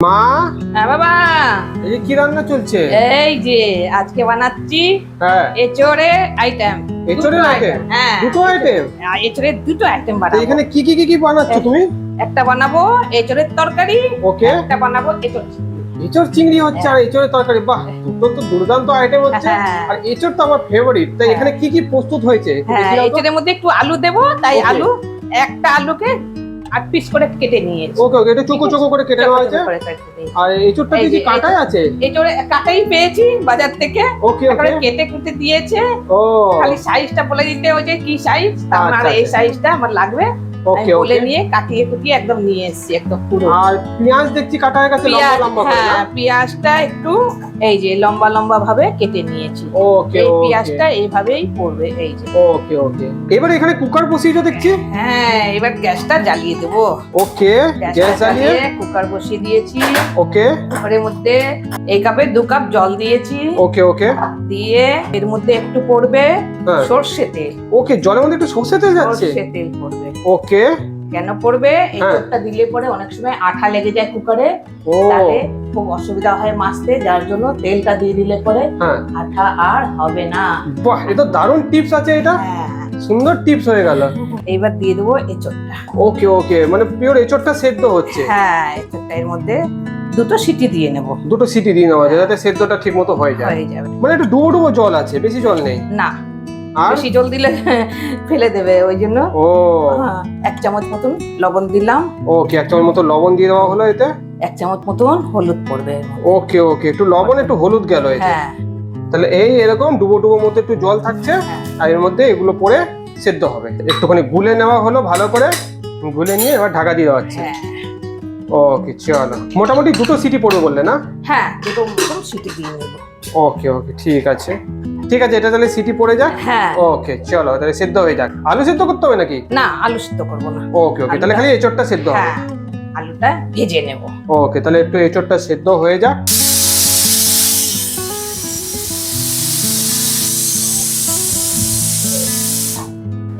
মা? হ্যাঁ বাবা। এই যে কি রান্না চলছে? এই যে আজকে বানাচ্ছি হ্যাঁ। এচোরে আইটেম? হ্যাঁ। দুটো আইটেম এচোরের দুটো আইটেম বানাবো। এখানে কি কি কি কি বানাচ্ছ তুমি? একটা বানাবো এচোরের তরকারি ওকে। একটা বানাবো এচোর চিংড়ি। হচ্ছে আর এঁচোড়ের তরকারি বাহ দুটো তো দুর্দান্ত আইটেম হচ্ছে। হ্যাঁ। আর এঁচোড় তো আমার ফেভারিট তাই হ্যাঁ। এখানে কি কি প্রস্তুত হয়েছে? হ্যাঁ এচোরের মধ্যে একটু আলু দেবো তাই আলু একটা আলুকে আট পিস করে কেটে নিয়েছি। ওকে ওকে এটা চোকো চোকো করে কেটে নেওয়া হয়েছে। আর এঁচোড়টা কি কাটাই আছে? এচোরে কাটাই পেয়েছি বাজার থেকে। ওকে ওকে। কেটে কুটে দিয়েছে। ও। খালি সাইজটা বলে দিতে হয়েছে কি সাইজ আমার আচ্ছা, এই আচ্ছা। সাইজটা আমার লাগবে। ওকে বলে ওকে নিয়ে কাটিয়ে কুটিয়ে একদম নিয়ে এসেছি একদম পুরো। আর পেঁয়াজ দেখছি কাটা হয়ে গেছে লম্বা লম্বা করে হ্যাঁ পেঁয়াজটা একটু এই যে লম্বা লম্বা ভাবে কেটে নিয়েছি। ওকে এই পেঁয়াজটা এইভাবেই পড়বে এই যে। ওকে ওকে এবার এখানে কুকার বসিয়েছো দেখছি? হ্যাঁ এবার গ্যাসটা জ্বালিয়ে দেবো। ওকে গ্যাস জ্বালিয়ে। কুকার বসিয়ে দিয়েছি। ওকে কুকারের মধ্যে এই কাপে দু কাপ জল দিয়েছি। ওকে ওকে দিয়ে এর মধ্যে একটু পড়বে হ্যাঁ। সর্ষে তেল। ওকে জলের মধ্যে একটু সর্ষে তেল যাচ্ছে? সর্ষে তেল পড়বে। ওকে কেন পড়বে? এই হ্যাঁ। চোখটা দিলে পরে অনেক সময় আঠা লেগে যায় কুকারে। তাহলে খুব অসুবিধা হয় মাছতে যার জন্য তেলটা দিয়ে দিলে পরে হ্যাঁ। আঠা আর হবে না। বাহ এটা দারুণ টিপস আছে এটা। হ্যাঁ। সুন্দর টিপস হয়ে গেল। এইবার দিয়ে দেবো এচোরটা ওকে ওকে মানে পিওর এঁচড়টা সেদ্ধ হচ্ছে। হ্যাঁ এচোরটা এর মধ্যে দুটো সিটি দিয়ে নেব। দুটো সিটি দিয়ে নেওয়া যায় যাতে সেদ্ধটা ঠিক মতো হয়ে যায়। হয়ে যাবে। মানে একটু ডুবো ডুবো জল আছে বেশি জল নেই। না বেশি জল দিলে ফেলে দেবে ওই জন্য। ও। হ্যাঁ, এক চামচ মতন লবণ দিলাম। ওকে এক চামচ মতো লবণ দিয়ে দেওয়া হলো এতে? এক চামচ মতন হলুদ পড়বে। ওকে ওকে একটু লবণ একটু হলুদ গেল এতে। হ্যাঁ। তাহলে এই এরকম ডুবো ডুবো মতো একটু জল থাকছে হ্যাঁ। আর এর মধ্যে এগুলো পরে সেদ্ধ হবে। একটুখানি গুলে নেওয়া হলো ভালো করে গুলে নিয়ে এবার ঢাকা দিয়ে দেওয়া হচ্ছে। ওকে চলো। মোটামুটি দুটো সিটি পড়বে বললে না? হ্যাঁ দুটো সিটি দিয়ে নেব। ওকে ওকে ঠিক আছে। ঠিক আছে এটা তাহলে সিটি পড়ে যাক? হ্যাঁ। ওকে চলো তাহলে সেদ্ধ হয়ে যাক। আলু সেদ্ধ করতে হবে নাকি? না আলু সিদ্ধ করব না। ওকে ওকে তাহলে খালি এঁচড়টা সেদ্ধ হবে। হ্যাঁ আলুটা ভেজে নেব। ওকে তাহলে একটু এঁচড়টা সেদ্ধ হয়ে যাক।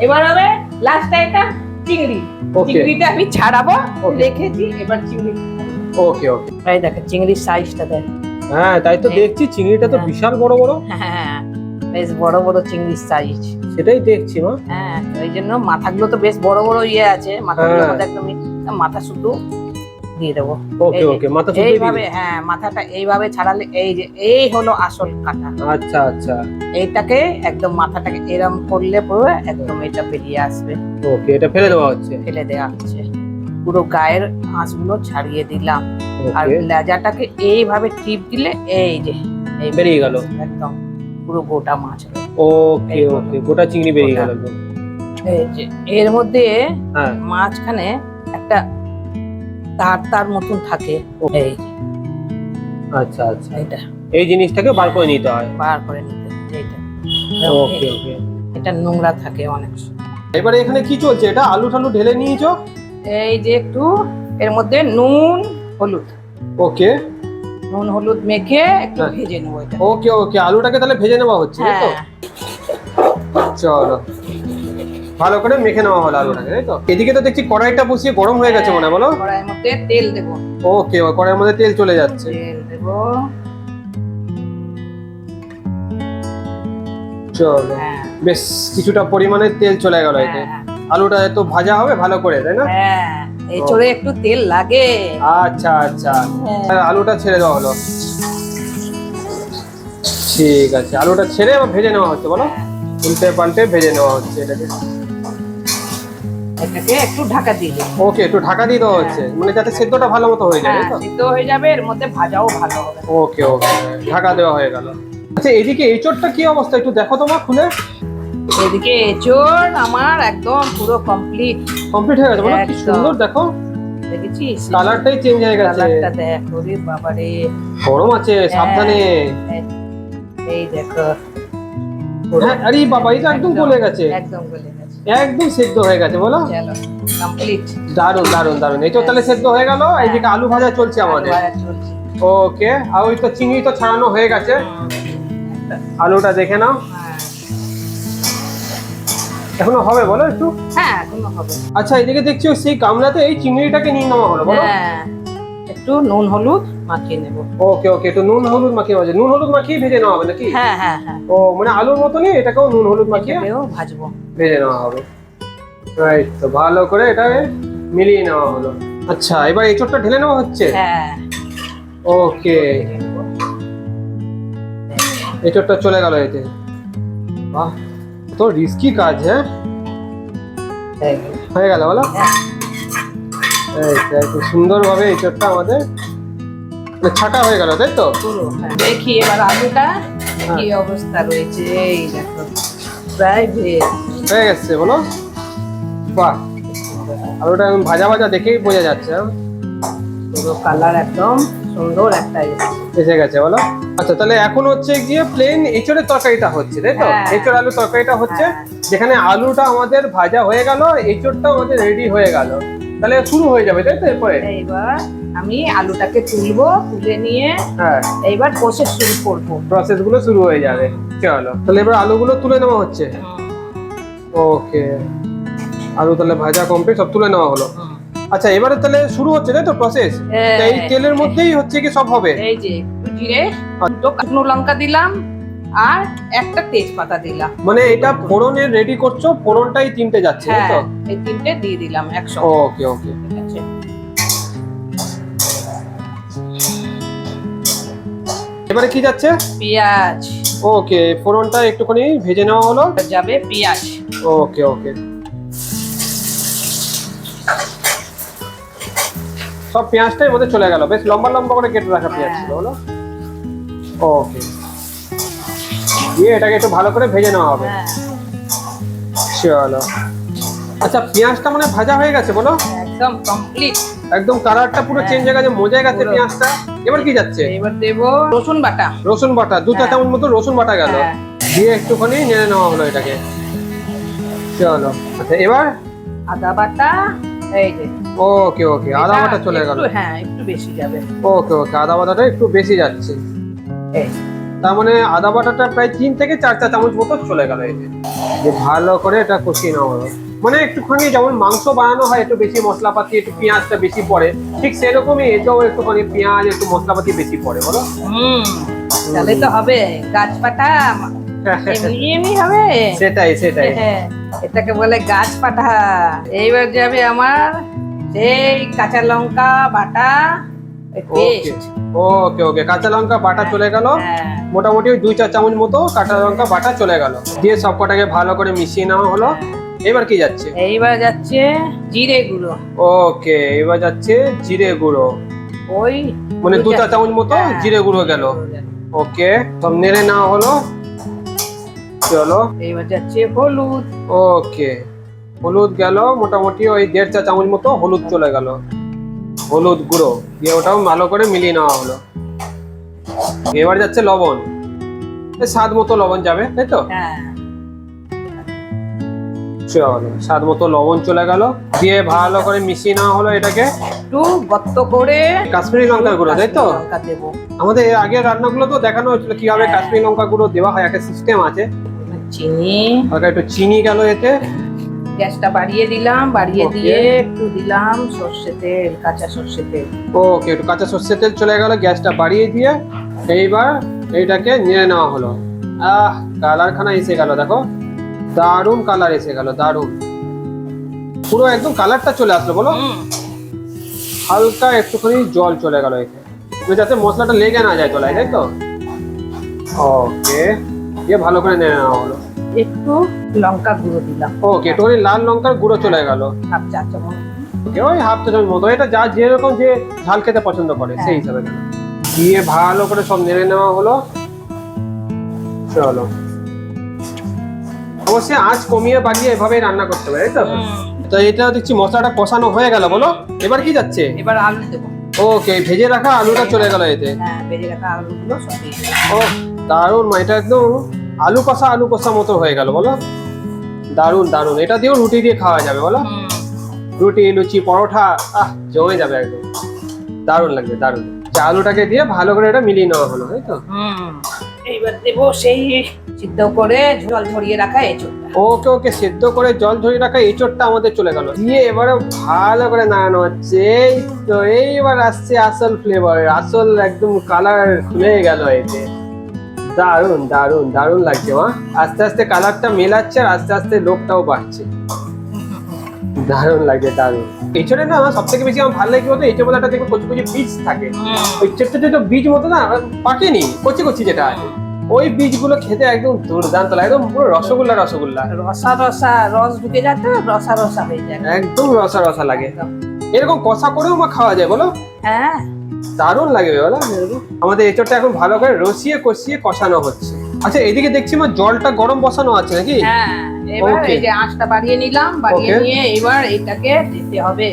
এবার হবে লাস্ট আইটেম চিংড়ি. চিংড়িটা আমি ছাড়াবো. রেখেছি এবার চিংড়ি। ওকে ওকে। এই দেখো চিংড়ির সাইজটা দেখ। হ্যাঁ তাই তো দেখছি চিংড়িটা তো হ্যাঁ। বিশাল বড় বড়। হ্যাঁ। বেশ বড় বড় চিংড়ির সাইজ সেটাই দেখছি মা। হ্যাঁ ওই জন্য মাথাগুলো তো বেশ বড় বড় ইয়ে আছে মাথাগুলো হ্যাঁ। একদমই মাথা শুধু দিয়ে দেবো। ওকে ওকে মাথা শুকিয়ে এইভাবে হ্যাঁ মাথাটা এইভাবে ছাড়ালে এই যে এই হলো আসল কাটা। আচ্ছা আচ্ছা। এইটাকে একদম মাথাটাকে এরম করলে পুরো একদম এটা বেরিয়ে আসবে। ওকে এটা ফেলে দেওয়া হচ্ছে। ফেলে দেওয়া হচ্ছে। পুরো গায়ের আঁশগুলো ছাড়িয়ে দিলাম। আর লেজাটাকে এইভাবে টিপ দিলে এই যে এই বেরিয়ে গেল। একদম। পুরো গোটা মাছ ওকে ওকে গোটা চিংড়ি বেরিয়ে। গেল একদম। এই যে এর মধ্যে হ্যাঁ। মাঝখানে একটা তার তার মতন থাকে। এই আচ্ছা আচ্ছা। এটা এই জিনিসটাকে বার করে নিতে হয়। বার করে নিতে এইটা। ওকে ওকে। এটা নোংরা থাকে অনেক এবারে এখানে কি চলছে? এটা আলু টালু ঢেলে নিয়েছো? এই যে একটু এর মধ্যে নুন হলুদ। ওকে। নুন হলুদ মেখে একটু হ্যাঁ। ভেজে নেব এটা। ওকে ওকে আলুটাকে তাহলে ভেজে নেওয়া হচ্ছে তাই তো? হ্যাঁ। চলো। ভালো করে মেখে নেওয়া হলো আলুটাকে তাই তো? এদিকে তো দেখছি কড়াইটা বসিয়ে গরম হয়ে গেছে মনে হয় বলো? কড়াইয়ের মধ্যে তেল দেবো। ওকে কড়াইয়ের মধ্যে তেল চলে যাচ্ছে। তেল দেবো। চলো। হ্যাঁ। বেশ কিছুটা পরিমাণে তেল চলে গেল এতে। হ্যাঁ, আলুটা তো ভাজা হবে ভালো করে তাই না? হ্যাঁ। এই চড়ে একটু তেল লাগে। আচ্ছা আচ্ছা। হ্যাঁ। আলুটা ছেড়ে দেওয়া হলো। ঠিক আছে আলুটা ছেড়ে আবার ভেজে নেওয়া হচ্ছে বলো। উল্টে পাল্টে ভেজে নেওয়া হচ্ছে এটাকে। এটাকে একটু ঢাকা দিয়ে দেবো ওকে একটু ঢাকা দিয়ে দেওয়া হচ্ছে মানে যাতে সেদ্ধটা ভালো মতো হয়ে যায় হ্যাঁ তো? সিদ্ধ হয়ে যাবে এর মধ্যে ভাজাও ভালো হবে। ওকে ওকে ঢাকা দেওয়া হয়ে গেল। আচ্ছা এদিকে এই এঁচড়টা কি অবস্থা? একটু দেখো তোমার খুলে। এদিকে এচোর আমার একদম পুরো কমপ্লিট কমপ্লিট হয়ে গেছে বলো কি সুন্দর দেখো। দেখেছিস? কালারটাই চেঞ্জ হয়ে গেছে। কালারটা দেখ ওরে বাবারে। গরম আছে সাবধানে। এই- এই দেখো। হ্যাঁ আরে বাবা এটা একদম গলে গেছে। একদম গলে গেছে। একদম সেদ্ধ হয়ে গেছে বলো। চলো কমপ্লিট দারুণ দারুণ দারুণ এই তো তাহলে সেদ্ধ হয়ে গেল এইদিকে আলু ভাজা চলছে আমাদের। ওকে আর ওই তো চিংড়ি তো ছাড়ানো হয়ে গেছে। আলুটা দেখে নাও। হ্যাঁ। এখনও হবে বলো একটু? হ্যাঁ এখনও হবে। আচ্ছা এদিকে দেখছি সেই গামলাতে এই চিংড়িটাকে নিয়ে নেওয়া হলো বলো। হ্যাঁ একটু নুন হলুদ মাখিয়ে নেব। ওকে ওকে একটু নুন হলুদ মাখিয়ে ভাজে নুন হলুদ মাখিয়ে ভেজে নেওয়া হবে নাকি? হ্যাঁ হ্যাঁ হ্যাঁ। ও মানে আলুর মতনই এটাকেও নুন হলুদ মাখিয়ে ভাজবো। ভেজে নেওয়া হবে। রাইট তো ভালো করে এটাকে মিলিয়ে নেওয়া হলো। আচ্ছা এবার এঁচড়টা ঢেলে নেওয়া হচ্ছে? হ্যাঁ। ওকে। এঁচড়টা চলে গেল এতে। বাহ। তো রিস্কি কাজ হ্যাঁ হয়ে গেল। বলো হ্যাঁ। এই সুন্দরভাবে এঁচড়টা আমাদের মানে ছাটা হয়ে গেল তাই তো হ্যাঁ। দেখি এবার আলুটা কি অবস্থা রয়েছে এই দেখো প্রায় হয়ে গেছে বলো বাহ আলুটা একদম ভাজা ভাজা দেখেই বোঝা যাচ্ছে হ্যাঁ? পুরো কালার একদম সুন্দর একটা। এসে গেছে বলো আচ্ছা তাহলে এখন হচ্ছে গিয়ে প্লেন এঁচড়ের তরকারিটা হচ্ছে তাই তো? হ্যাঁ। এঁচড় আলু তরকারিটা হচ্ছে হ্যাঁ। যেখানে আলুটা আমাদের ভাজা হয়ে গেল এঁচড়টা আমাদের রেডি হয়ে গেল। তাহলে শুরু হয়ে যাবে তাই তো এরপরে? এইবার আমি আলুটাকে তুলবো তুলে নিয়ে হ্যাঁ। এইবার প্রসেস শুরু করব। প্রসেসগুলো শুরু হয়ে যাবে চলো। তাহলে এবার আলুগুলো তুলে নেওয়া হচ্ছে? ওকে আলু তাহলে ভাজা কমপ্লিট সব তুলে নেওয়া হলো। আচ্ছা এবারে তাহলে শুরু হচ্ছে তাই তো প্রসেস হ্যাঁ। এই তেলের মধ্যেই হচ্ছে কি সব হবে? এই যে জিরে দুটো শুকনো লঙ্কা দিলাম আর একটা তেজপাতা দিলাম। মানে এটা ফোড়নের রেডি করছ ফোড়নটাই তিনটে যাচ্ছে হ্যাঁ এই তিনটে দিয়ে দিলাম একসঙ্গে। ওকে ওকে এবারে কি যাচ্ছে? পেঁয়াজ। ওকে ফোড়নটা একটুখানি ভেজে নেওয়া হলো। যাবে পেঁয়াজ। ওকে ওকে সব পেঁয়াজটাই মধ্যে চলে গেল। বেশ লম্বা লম্বা করে কেটে রাখা পেঁয়াজ ছিল বলো ওকে দিয়ে এটাকে একটু ভালো করে ভেজে নেওয়া হবে। হ্যাঁ। চলো। আচ্ছা পেঁয়াজটা মানে ভাজা হয়ে গেছে বলো? একদম কমপ্লিট একদম কালারটা পুরো চেঞ্জ হয়ে গেছে মজে গেছে। পেঁয়াজটা। এবার কি যাচ্ছে? এবার দেবো রসুন বাটা। রসুন বাটা দু চা হ্যাঁ। চামচ মতো রসুন বাটা গেল। হ্যাঁ। দিয়ে একটুখানি নেড়ে নেওয়া হলো এটাকে। চলো। আচ্ছা এবার? আদা বাটা এই যে। ওকে ওকে আদা বাটা চলে গেল। হ্যাঁ একটু বেশি যাবে। ওকে ওকে আদা বাটাটা একটু বেশি যাচ্ছে। তার মানে আদা বাটাটা প্রায় তিন থেকে চার চা চামচ মতো চলে গেল এতে যে। ভালো করে এটা কষিয়ে নেওয়া হলো। মানে একটুখানি যেমন মাংস বানানো হয় একটু বেশি মশলাপাতি একটু পেঁয়াজটা বেশি পড়ে ঠিক সেরকমই এটাও একটুখানি পেঁয়াজ একটু মশলাপাতি বেশি পড়ে বলো? হুম তাহলে তো হবে গাছ পাটা এমনি এমনি হবে। সেটাই সেটাই। এটাকে বলে গাছপাঠা এইবার যাবে আমার সেই কাঁচা লঙ্কা বাটা ওকে ওকে কাঁচা লঙ্কা বাটা চলে গেল। হ্যাঁ। মোটামুটি দুই চার চামচ মতো কাঁচা লঙ্কা বাটা চলে গেল। দিয়ে সব কটাকে ভালো করে মিশিয়ে নেওয়া হলো। এবার কি যাচ্ছে? এইবার যাচ্ছে জিরে গুঁড়ো। ওকে এবার যাচ্ছে জিরে গুঁড়ো। ওই মানে দু চা চামচ মতো হ্যাঁ। জিরে গুঁড়ো গেল। ওকে সব নেড়ে নেওয়া হলো। চলো। এইবার যাচ্ছে হলুদ। ওকে হলুদ গেল। মোটামুটি ওই দেড় চা চামচ মতো হলুদ চলে গেল। হলুদ গুঁড়ো দিয়ে ওটাও ভালো করে মিলিয়ে নেওয়া হলো। এবার যাচ্ছে লবণ। স্বাদ মতো লবণ যাবে তাই তো? হ্যাঁ। চলো স্বাদ মতো লবণ চলে গেল দিয়ে ভালো করে মিশিয়ে নেওয়া হলো এটাকে। একটু গত্ত করে কাশ্মীরি লঙ্কার গুঁড়ো তাই তো? আমাদের এর আগের রান্নাগুলো তো দেখানো হয়েছিল কীভাবে হ্যাঁ। কাশ্মীরি লঙ্কা গুঁড়ো দেওয়া হয় একটা সিস্টেম আছে। চিনি। হালকা একটু চিনি গেল এতে। গ্যাসটা বাড়িয়ে দিলাম বাড়িয়ে দিয়ে একটু দিলাম সর্ষে তেল কাঁচা সর্ষে তেল। ওকে একটু কাঁচা সর্ষের তেল চলে গেল গ্যাসটা বাড়িয়ে দিয়ে এইবার এইটাকে নিয়ে নেওয়া হলো। আহ কালার খানা এসে গেল দেখো। দারুণ কালার এসে গেল দারুণ। পুরো একদম কালারটা চলে আসলো বলো। হালকা একটুখানি জল চলে গেল তো যাতে মশলাটা লেগে না যায় তলায় তাই তো? ওকে দিয়ে ভালো করে নিয়ে নেওয়া হলো। একটু লঙ্কা গুঁড়ো দিলাম। ওকে একটুখানি লাল লঙ্কার গুঁড়ো চলে গেল। হাফ চা চামচ। ওই হাফ চা চামচ মতো। এটা যা যেরকম যে ঝাল খেতে পছন্দ করে সেই হিসাবে দিলাম। দিয়ে ভালো করে সব নেড়ে নেওয়া হলো। চলো। অবশ্যই আঁচ কমিয়ে বাড়িয়ে এভাবেই রান্না করতে হবে তাই তো? তো এটা দেখছি মশলাটা কষানো হয়ে গেল বলো। এবার কি যাচ্ছে? এবার আলু দেবো। ওকে ভেজে রাখা আলুটা চলে গেল এতে। হ্যাঁ বেজে রাখা আলুগুলো সব দিয়ে ও দারুণ মা এটা একদম আলু কষা আলু কষা মতো হয়ে গেল বলো। দারুণ দারুণ। এটা দিয়েও রুটি দিয়ে খাওয়া যাবে বলো। রুটি লুচি পরোটা আহ জমে যাবে একদম। দারুণ লাগবে দারুণ। আচ্ছা, আলুটাকে দিয়ে ভালো করে এটা মিলিয়ে নেওয়া হলো তাই তো? এইবার দেবো সেই সিদ্ধ করে জল ঝরিয়ে রাখা এঁচোড়টা। ওকে ওকে সেদ্ধ করে জল ঝরিয়ে রাখা এঁচড়টা আমাদের চলে গেল। দিয়ে এবারে ভালো করে নাড়ানো হচ্ছে। এই তো এইবার আসছে আসল ফ্লেভার আসল একদম কালার খুলে গেল এতে। দারুণ দারুণ দারুণ লাগছে মা। আস্তে আস্তে কালারটা মেলাচ্ছে আর আস্তে আস্তে লোকটাও বাড়ছে। দারুণ লাগছে দারুণ না সব থেকে বেশি আমার ভালো লাগে কি বলতো? এঁচড় বলাটা দেখবে কচি কচি বীজ থাকে। ওই ছোট্ট বীজ মতো না পাকেনি কচি কচি যেটা আছে। ওই বীজগুলো খেতে একদম দুর্দান্ত লাগে একদম পুরো রসগোল্লা রসগোল্লা। রসা রসা রস ঢুকে যাচ্ছে রসা রসা হয়ে যায়। একদম রসা রসা লাগে। এরকম কষা করেও মা খাওয়া যায় বলো? হ্যাঁ। দারুণ লাগে বলো আমাদের এঁচড়টা এখন ভালো করে রসিয়ে কষিয়ে কষানো হচ্ছে। আচ্ছা এদিকে দেখছি মা জলটা গরম বসানো আছে নাকি? হ্যাঁ এবার এই যে আঁচটা বাড়িয়ে নিলাম বাড়িয়ে নিয়ে এবার এটাকে দিতে হবে।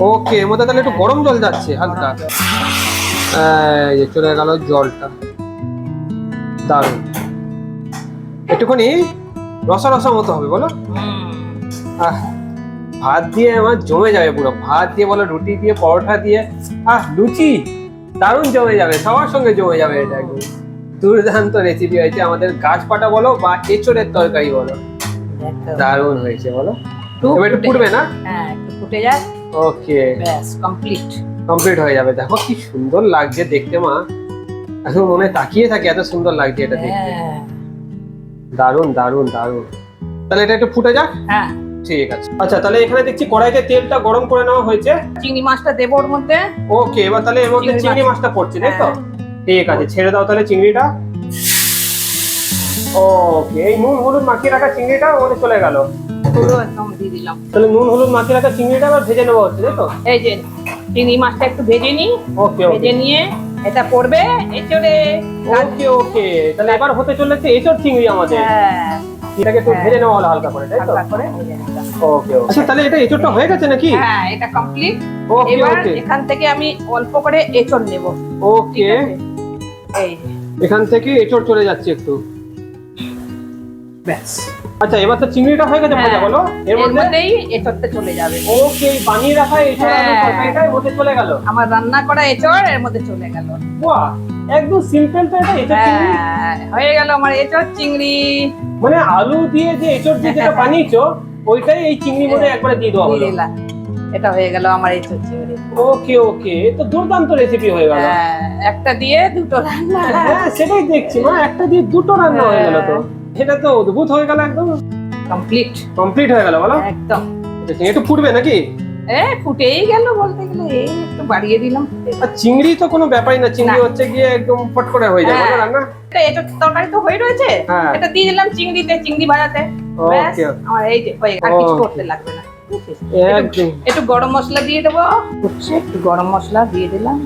ওকে এর মধ্যে তাহলে একটু গরম জল যাচ্ছে হালকা। এই চলে গেল জলটা। দারুণ। একটুখানি রসা রসা মতো হবে বলো? আহ। ভাত দিয়ে আমার জমে যাবে পুরো। ভাত দিয়ে বলো রুটি দিয়ে পরোটা দিয়ে আহ লুচি দারুণ জমে যাবে সবার সঙ্গে জমে যাবে এটা একদম। দুর্দান্ত রেসিপি হয়েছে। আমাদের গাছ পাটা বলো বা এঁচড়ের তরকারি বলো। দারুণ হয়েছে বলো। একটু এবার একটু ফুটবে না? হ্যাঁ একটু ফুটে যায়। ওকে ব্যাস কমপ্লিট কমপ্লিট হয়ে যাবে। দেখো কি সুন্দর লাগছে দেখতে মা। এখন মনে তাকিয়ে থাকে এত সুন্দর লাগছে এটা দেখতে। হ্যাঁ। দারুণ দারুণ দারুণ। তাহলে এটা একটু ফুটে যাক? হ্যাঁ। ঠিক আছে। আচ্ছা তাহলে এখানে দেখছি কড়াইতে তেলটা গরম করে নেওয়া হয়েছে। চিংড়ি মাছটা দেবো ওর মধ্যে। ওকে এবার তাহলে এর মধ্যে চিংড়ি মাছটা পড়ছে তাই তো? হ্যাঁ। ঠিক আছে ছেড়ে দাও তাহলে চিংড়িটা। ওকে এই নুন হলুদ মাখিয়ে রাখা চিংড়িটা ওর চলে গেল। তাহলে নুন হলুদ মাখিয়ে রাখা চিংড়িটা আবার ভেজে নেওয়া হচ্ছে তাই তো? এই যে চিংড়ি মাছটা একটু ভেজে নিই। ওকে ভেজে নিয়ে এটা পড়বে এঁচড়ে। ওকে ওকে তাহলে এবার হতে চলেছে এসব চিংড়ি আমাদের। হ্যাঁ। এটাকে একটু। ভেজে নেওয়া হলো হালকা করে তাই তো? করে ওকে আচ্ছা তাহলে এটা এঁচড়টা হয়ে গেছে নাকি? হ্যাঁ এটা কমপ্লিট ওকে এবার এখান থেকে আমি অল্প করে এঁচড় নেব। ওকে। এই। এখান থেকে এঁচড় চলে যাচ্ছে একটু। ব্যাস। আচ্ছা এবার তো চিংড়িটা হয়ে গেছে ভাজা হ্যাঁ। বলো। এর এর মধ্যে মধ্যেই এঁচড়টা চলে যাবে। ওকে বানিয়ে রাখা এঁচড় আলু হ্যাঁ। তরকারিটা এর মধ্যে চলে গেল। আমার রান্না করা এঁচড় এর মধ্যে চলে গেল। বাহ একদম সিম্পল তো এটা এঁচড় চিংড়ি। হ্যাঁ হয়ে গেল আমার এঁচড় চিংড়ি। মানে আলু দিয়ে যে এঁচড় দিয়ে যেটা বানিয়েছো ওইটাই এই চিংড়ির মধ্যে একবারে দিয়ে দেওয়া দিয়ে হলো এটা হয়ে গেল আমার এঁচড় চিংড়ি ওকে ওকে। তো দুর্দান্ত রেসিপি হয়ে গেল। হ্যাঁ, একটা দিয়ে দুটো রান্না। হ্যাঁ সেটাই দেখছি মা। একটা দিয়ে দুটো রান্না হয়ে গেল তো। এটা তো অদ্ভুত হয়ে গেল একদম। কমপ্লিট কমপ্লিট হয়ে গেল বলো। একদম। একটু ফুটবে নাকি? এ ফুটেই গেল বলতে গেলে এই একটু বাড়িয়ে দিলাম। আর চিংড়ি তো কোনো ব্যাপারই না চিংড়ি হচ্ছে গিয়ে একদম ফট করে হয়ে যাবে হ্যাঁ। রান্না। এটা এঁচড় তরকারি তো হয়ে রয়েছে হ্যাঁ। এটা দিয়ে দিলাম চিংড়িতে চিংড়ি ভাজাতে ওকে আমার এই যে হয়ে আর কিছু করতে লাগবে না। একটু গরম মশলা দিয়ে দেবো। একটু গরম মশলা দিয়ে দিলাম।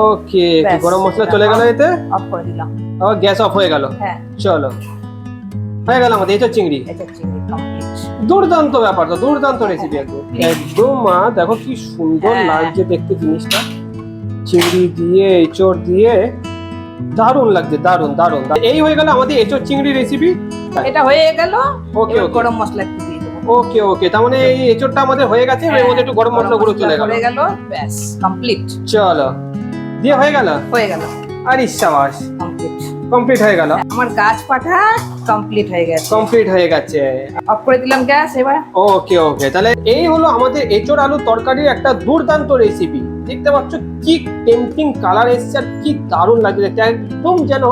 ওকে গরম মশলা চলে গেল এতে? অফ করে দিলাম। আবার গ্যাস অফ হয়ে গেল। হ্যাঁ। চলো। হয়ে গেল আমাদের এটা চিংড়ি। এটা চিংড়ি কমপ্লিট দুর্দান্ত ব্যাপার তো দুর্দান্ত রেসিপি একদম। একদম মা দেখো কি সুন্দর হ্যাঁ। লাগছে দেখতে জিনিসটা। চিংড়ি দিয়ে এঁচড় দিয়ে দারুণ লাগছে দারুণ দারুণ। এই হয়ে গেল আমাদের এঁচড় চিংড়ি রেসিপি এটা হয়ে গেল ওকে গরম মশলা একটু দিয়ে ওকে ওকে তার মানে এই এঁচড়টা আমাদের হয়ে গেছে এর মধ্যে একটু গরম মশলা গুঁড়ো চলে গেল। হয়ে গেল ব্যাস কমপ্লিট চলো। দিয়ে হয়ে গেল? হয়ে গেল। আর ইসাবাস কমপ্লিট কমপ্লিট হয়ে গেল। আমার গাছ পাঠা কমপ্লিট হয়ে গেছে। কমপ্লিট হয়ে গেছে। অফ করে দিলাম গ্যাস এবার? ওকে ওকে তাহলে এই হলো আমাদের এঁচড় আলু তরকারির একটা দুর্দান্ত রেসিপি দেখতে পাচ্ছ কি টেম্পটিং কালার এসছে আর কি দারুণ লাগছে দেখতে। একদম যেন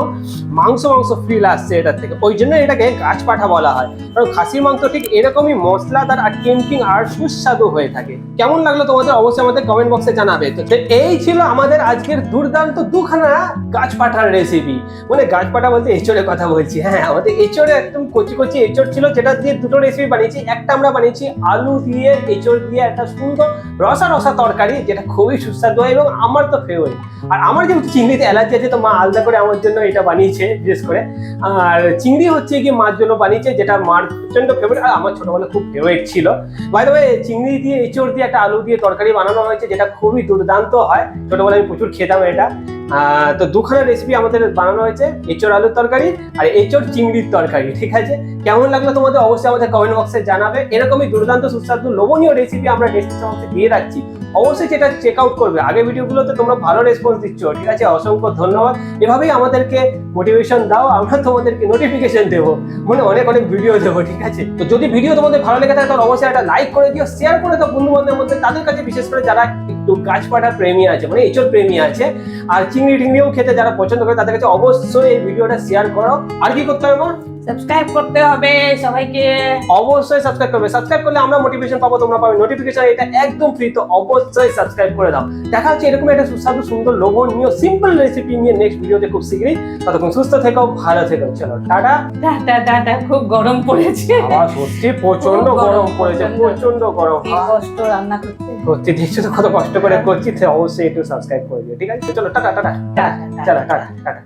মাংস মাংস ফিল আসছে এটার থেকে। ওই জন্য এটাকে গাছ পাঠা বলা হয়। কারণ খাসির মাংস ঠিক এরকমই মশলাদার আর টেম্পটিং আর সুস্বাদু হয়ে থাকে। কেমন লাগল তোমাদের? অবশ্যই আমাদের কমেন্ট বক্সে জানাবে। তো এই ছিল আমাদের আজকের দুর্দান্ত দুখানা গাছ পাঠার রেসিপি মানে গাছ পাঠা বলতে এঁচড়ের কথা বলছি। হ্যাঁ আমাদের এঁচড়ে একদম কচি কচি এঁচড় ছিল। যেটা দিয়ে দুটো রেসিপি বানিয়েছি। একটা আমরা বানিয়েছি আলু দিয়ে, এঁচড় দিয়ে একটা সুন্দর রসা রসা তরকারি, যেটা খুবই সুস্বাদু হয় এবং আমার তো ফেভারিট আর আমার যেহেতু চিংড়িতে অ্যালার্জি আছে, তো মা আলাদা করে আমার জন্য এটা বানিয়েছে, বিশেষ করে। আর চিংড়ি হচ্ছে কি মার জন্য বানিয়েছে, যেটা মার প্রচণ্ড ফেভারিট আর আমার ছোটবেলা খুব ফেভারিট ছিল। বাই দ্য চিংড়ি দিয়ে, এঁচড় দিয়ে একটা আলু দিয়ে তরকারি বানানো হয়েছে, যেটা খুবই দুর্দান্ত হয়। ছোটবেলায় আমি প্রচুর খেতাম এটা। তো দুখানা রেসিপি আমাদের বানানো হয়েছে, এঁচোড় আলুর তরকারি আর এঁচোড় চিংড়ির তরকারি, ঠিক আছে? কেমন লাগল তোমাদের অবশ্যই আমাদের কমেন্ট বক্সে জানাবে। এরকমই দুর্দান্ত, সুস্বাদু, লোভনীয় রেসিপি আমরা ডেসক্রিপশন বক্সে দিয়ে রাখছি। অবশ্যই সেটা চেক আউট করবে। আগে ভিডিওগুলোতে তোমরা ভালো রেসপন্স দিচ্ছ, ঠিক আছে? অসংখ্য ধন্যবাদ। এভাবেই আমাদেরকে মোটিভেশন দাও, আমরা তোমাদেরকে নোটিফিকেশন দেবো। মানে অনেক অনেক ভিডিও দেবো, ঠিক আছে? তো যদি ভিডিও তোমাদের ভালো লেগে থাকে, তাহলে অবশ্যই একটা লাইক করে দিও শেয়ার করে দাও বন্ধু বান্ধবের মধ্যে, তাদের কাছে বিশেষ করে যারা একটু গাছপাটা প্রেমী আছে মানে এঁচড় প্রেমী আছে আর চিংড়ি টিংড়িও খেতে যারা পছন্দ করে তাদের কাছে অবশ্যই এই ভিডিওটা শেয়ার করো। আর কি করতে হবে মা? সাবস্ক্রাইব করতে হবে সবাইকে। অবশ্যই সাবস্ক্রাইব করবে। সাবস্ক্রাইব করলে আমরা মোটিভেশন পাবো তোমরা পাবে নোটিফিকেশন এটা একদম ফ্রি তো অবশ্যই সাবস্ক্রাইব করে দাও। দেখা হচ্ছে এরকম একটা সুস্বাদু সুন্দর লোভনীয় সিম্পল রেসিপি নিয়ে নেক্সট ভিডিওতে খুব শীঘ্রই। ততক্ষণ সুস্থ থেকো ভালো থেকো। চলো টাটা। টাটা টাটা খুব গরম পড়েছে। আবার সত্যি প্রচণ্ড গরম, গরম পড়েছে প্রচণ্ড গরম। কষ্ট রান্না করতে সত্যি দেখছ তো কত কষ্ট করে করছি অবশ্যই একটু সাবস্ক্রাইব করে দিও ঠিক আছে? চলো tata tata tata, tata tata.